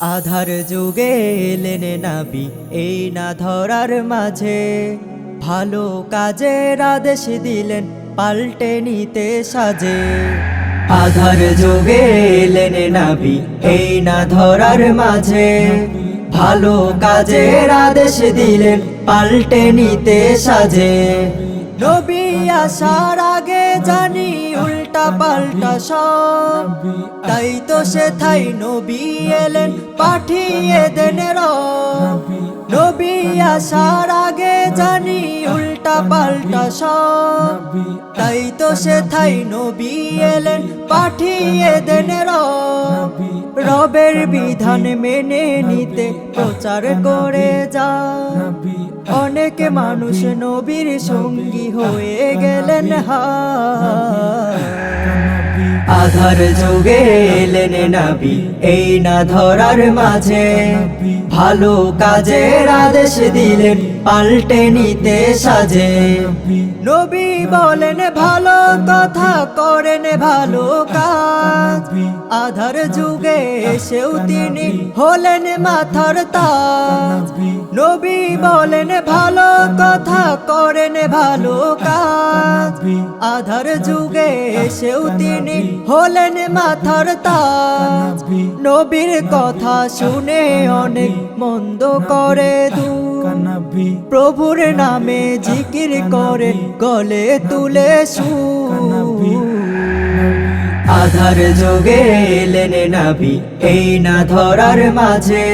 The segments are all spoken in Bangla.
আধার যুগে এলেন নাবি, এই না ধরার মাঝে। ভালো কাজের আদেশ দিলেন, পাল্টে নিতে সাজে। আধার যুগে এলেন নাবি, এই না ধরার মাঝে। ভালো কাজের আদেশ দিলেন, পাল্টে নিতে সাজে। নবী আসার আগে জানি উল্টা পাল্টা সব। তাই তো সে থাই নবী এলেন পাঠিয়ে দেন রব। আসার আগে জানি উল্টা পাল্টা সব। তাই তো সে থাই নবী এলেন, পাঠিয়ে দেন রব। রবের বিধান মেনে নিতে প্রচার করে যা। অনেক মানুষ নবীর সঙ্গী হয়ে গেলেন হা আধার যুগে এলেন নাবি। এই না ধরার মাঝে ভালো কাজের আদেশ দিলেন, পাল্টে নিতে সাজে। নবী বলেন, ভালো কথা করেন, ভালো কাজ। আধার যুগে এসেও তিনি হলেন মাথার তাজ। নবী বলেন, ভালো কথা করেন ভালো কাজ। আধার যুগে এসেও তিনি হলেন মাথার তাজ। নবীর কথা শুনে অনেক মন্দ করে দু প্রভুর নামে জিকির করে গলে তুলে সু আধার যোগে এলেন নাবি, এই না ধরার মাঝে।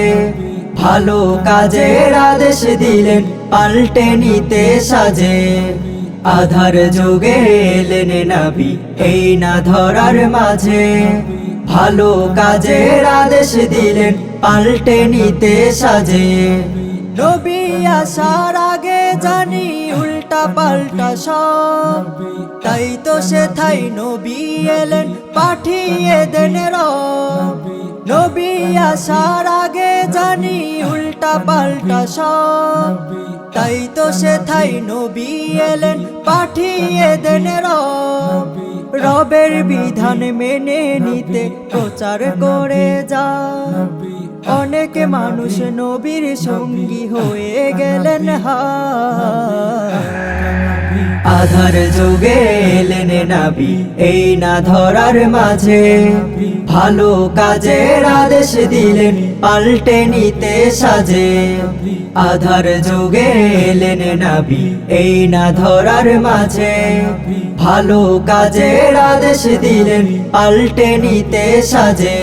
ভালো কাজের আদেশ দিলেন, পাল্টে নিতে সাজে। আধার যোগে এলেন নাবি, এই না ধরার মাঝে। ভালো কাজের আদেশ দিলেন, পাল্টে নিতে সাজে। নবী আসার আগে জানি উল্টা পাল্টা সব। তাই তো সে থাই নবী এলেন, পাঠিয়ে দেন রব। নবী আসার আগে জানি উল্টা পাল্টা সব। তাই তো সে থাই নবী এলেন, পাঠিয়ে দেন রব। রবের বিধান মেনে নিতে প্রচার করে যা। অনেক মানুষ নবীর সঙ্গী হয়ে গেলেন হা। আধার যোগে এলেন নাবি, এই না ধরার মাঝে। ভালো কাজের আদেশ দিলেন, পাল্টে নিতে সাজে। আধার যোগে এলেন নাবি, এই না ধরার মাঝে। ভালো কাজের আদেশ দিলেন, পাল্টে নিতে সাজে।